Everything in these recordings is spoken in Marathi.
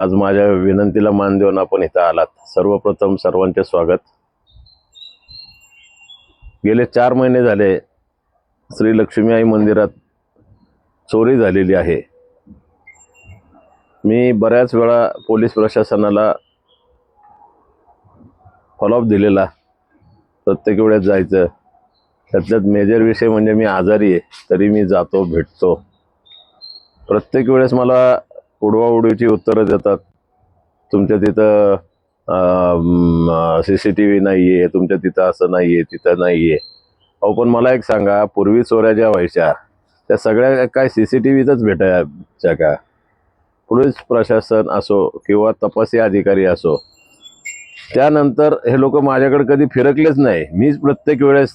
आज माझ्या विनंतीला मान देऊन आपण इथं आलात. सर्वप्रथम सर्वांचे स्वागत. गेले चार महिने झाले श्री लक्ष्मी आई मंदिरात चोरी झालेली आहे. मी बऱ्याच वेळा पोलीस प्रशासनाला फॉलोअप दिलेला. प्रत्येक वेळेस जायचं. त्यातल्यात मेजर विषय म्हणजे मी आजारी आहे तरी मी जातो भेटतो. प्रत्येक वेळेस मला उडवाउडवीची उत्तरं देतात. तुमच्या तिथं सी सी टी व्ही नाही आहे तुमच्या तिथं असं नाही आहे तिथं नाही आहे अहो पण मला एक सांगा पूर्वी चोऱ्या ज्या व्हायच्या त्या सगळ्या काय सी सी टी व्हीतच भेटायच्या का? पोलीस प्रशासन असो किंवा तपासी अधिकारी असो त्यानंतर हे लोक माझ्याकडे कधी फिरकलेच नाही. मीच प्रत्येक वेळेस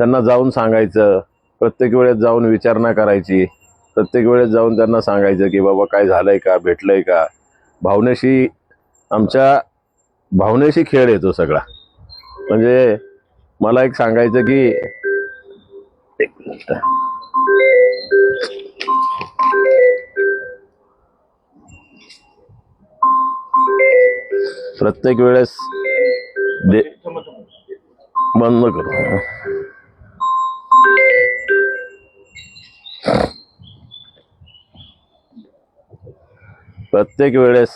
त्यांना जाऊन सांगायचं प्रत्येक वेळेस जाऊन विचारणा करायची. प्रत्येक वेळेस जाऊन त्यांना सांगायचं की बाबा काय झालंय का भेटलंय का? भावनेशी आमच्या भावनेशी खेळ येतो सगळा. म्हणजे मला एक सांगायचं की एक मिनिट. प्रत्येक वेळेस दे बंद करू. प्रत्येक वेळेस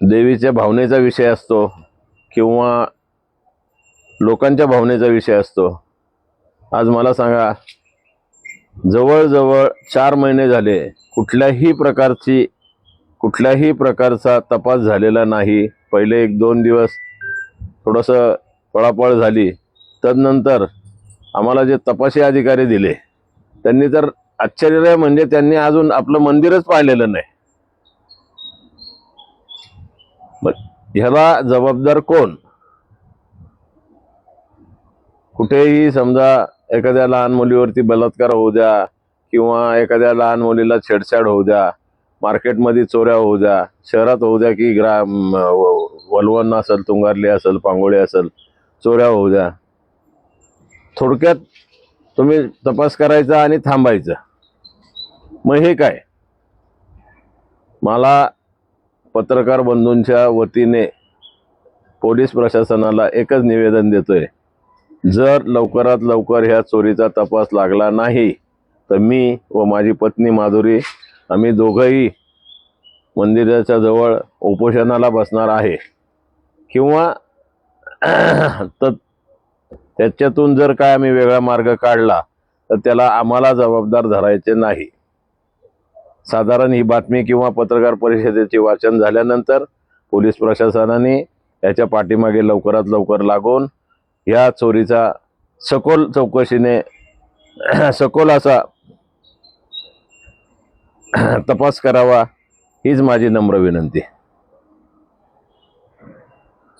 देवीच्या भावनेचा विषय असतो किंवा लोकांच्या भावनेचा विषय असतो. आज मला सांगा जवळजवळ चार महिने झाले कुठल्याही प्रकारची कुठल्याही प्रकारचा तपास झालेला नाही. पहिले एक दोन दिवस थोडंसं पळापळ झाली. तदनंतर आम्हाला जे तपासी अधिकारी दिले त्यांनी तर आश्चर्य म्हणजे त्यांनी अजून आपलं मंदिरच पाहिलेलं नाही. ह्याला जबाबदार कोण? कुठेही समजा एखाद्या लहान मुलीवरती बलात्कार होऊ द्या किंवा एखाद्या लहान मुलीला छेडछाड होऊ द्या मार्केटमध्ये चोऱ्या होऊ द्या शहरात होऊ द्या की ग्रा वलवण असेल तुंगारली असेल पांगोळी असेल चोऱ्या होऊ द्या. थोडक्यात तुम्ही तपास करायचा आणि थांबायचं. मग हे काय? मला पत्रकार बंधूंच्या वतीने पोलीस प्रशासनाला एकच निवेदन देतोय जर लवकरात लवकर ह्या चोरीचा तपास लागला नाही तर मी व माझी पत्नी माधुरी आम्ही दोघंही मंदिराच्या जवळ उपोषणाला बसणार आहे. किंवा तर त्याच्यातून जर काय आम्ही वेगळा मार्ग काढला तर त्याला आम्हाला जबाबदार धरायचे नाही. साधारण ही बातमी किंवा पत्रकार परिषदेचे वाचन झाल्यानंतर पोलीस प्रशासनाने याच्या पाठीमागे लवकरात लवकर लागून या चोरीचा सखोल चौकशीने सखोल असा तपास करावा हीच माझी नम्र विनंती.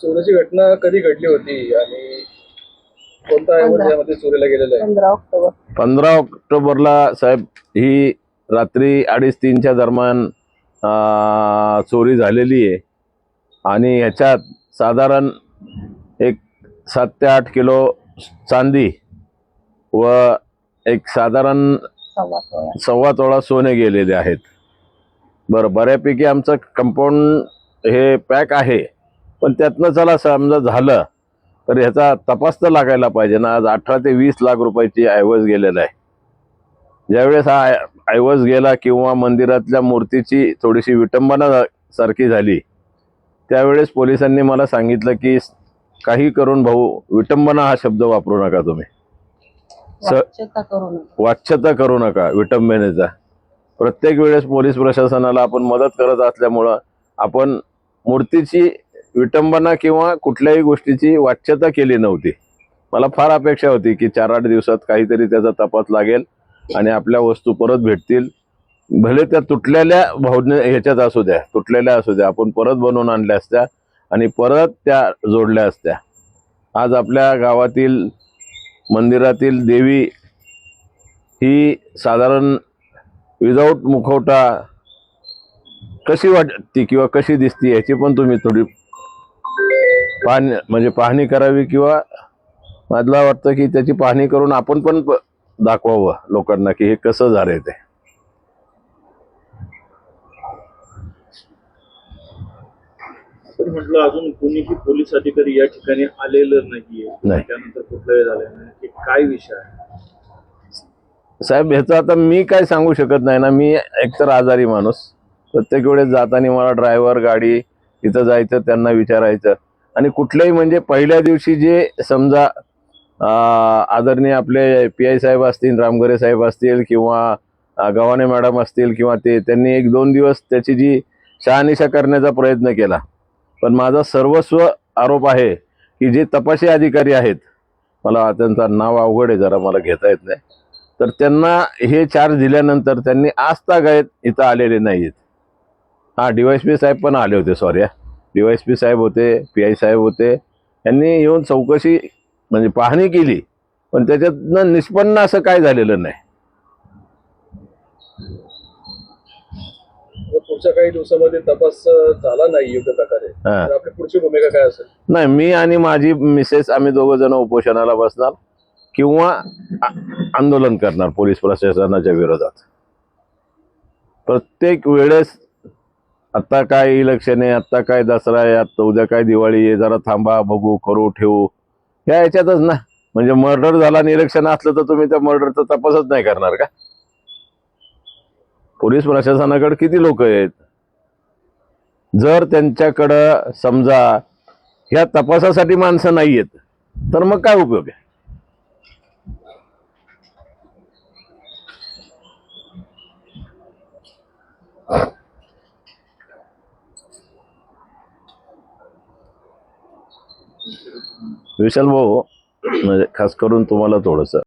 चोरीची घटना कधी घडली होती आणि कोणता चोरीला गेलेला आहे? पंधरा ऑक्टोबर. पंधरा ऑक्टोबरला साहेब ही रात्री अडीच तीनच्या दरम्यान चोरी झालेली आहे. आणि ह्याच्यात साधारण एक सात ते आठ किलो चांदी व एक साधारण सव्वा सव्वा तोळा सोने गेलेले आहेत. बरं बऱ्यापैकी आमचं कंपाऊंड हे पॅक आहे पण त्यातनं चला समजा झालं तर ह्याचा तपास तर लागायला पाहिजे ना. आज अठरा ते वीस लाख रुपयाची ऐवज गेलेला आहे. ज्यावेळेस हा ऐवज गेला किंवा मंदिरातल्या मूर्तीची थोडीशी विटंबना सारखी झाली त्यावेळेस पोलिसांनी मला सांगितलं की काही करून भाऊ विटंबना हा शब्द वापरू नका तुम्ही. वाच्यता करू नका विटंबनेचा. प्रत्येक वेळेस पोलीस प्रशासनाला आपण मदत करत असल्यामुळं आपण मूर्तीची विटंबना किंवा कुठल्याही गोष्टीची वाच्यता केली नव्हती. मला फार अपेक्षा होती की चार आठ दिवसात काहीतरी त्याचा तपास लागेल. आणि आपल्या वस्तू परत भेटतील. भले त्या तुटलेल्या भावने ह्याच्यात असू द्या तुटलेल्या असू द्या आपण परत बनवून आणल्या असत्या आणि परत त्या जोडल्या असत्या. आज आपल्या गावातील मंदिरातील देवी ही साधारण विदाऊट मुखवटा कशी वाटते किंवा कशी दिसते याची पण तुम्ही थोडी पाहणी म्हणजे पाहणी करावी किंवा मला वाटतं की त्याची पाहणी करून आपण पण प- दाखवावं लोकांना की हे कसं झालंय ते. म्हटलं अजून कोणीही पोलीस अधिकारी या ठिकाणी आलेलं नाहीये. नाही. त्यानंतर कुठलंही झालं नाही. काय विषय आहे? साहेब ह्याचं आता मी काय सांगू शकत नाही ना. मी एकतर आजारी माणूस. प्रत्येक वेळेस जाताना मला ड्रायव्हर गाडी तिथं जायचं त्यांना विचारायचं. आणि कुठल्याही म्हणजे पहिल्या दिवशी जे समजा आदरणीय आपले पी आय साहेब असतील रामगरे साहेब असतील किंवा गव्हाणे मॅडम असतील किंवा ते त्यांनी एक दोन दिवस त्याची जी शहानिशा करण्याचा प्रयत्न केला. पण माझा सर्वस्व आरोप आहे की जे तपासी अधिकारी आहेत मला त्यांचा नाव अवघड आहे जरा मला घेता येत नाही. तर त्यांना हे चार्ज दिल्यानंतर त्यांनी आजतागायत इथं आलेले नाही आहेत हां डी वाय पी साहेब पण आले होते सॉरी डी वाय पी साहेब होते पी आय साहेब होते यांनी येऊन चौकशी म्हणजे पाहणी केली पण त्याच्यातनं निष्पन्न असं काय झालेलं नाही. जर पुढच्या काही दिवसामध्ये तपास अं, झाला नाही योग्य प्रकारे. तर आपली पुढची भूमिका काय असेल? नाही मी आणि माझी मिसेस आम्ही दोघं जण उपोषणाला बसणार किंवा आंदोलन करणार पोलीस प्रशासनाच्या विरोधात. प्रत्येक वेळेस आता काय इलेक्शन आहे आता काय दसरा आहे आता उद्या काय दिवाळी आहे जरा थांबा बघू करू ठेवू. ह्या याच्यातच ना. म्हणजे मर्डर झाला निरीक्षण असलं तर तुम्ही त्या मर्डरचा तपासच नाही करणार का? पोलीस प्रशासनाकडे किती लोक आहेत? जर त्यांच्याकडं समजा ह्या तपासासाठी माणसं नाही आहेत तर मग काय उपयोग आहे? विशाल भाऊ म्हणजे खास करून तुम्हाला थोडंसं.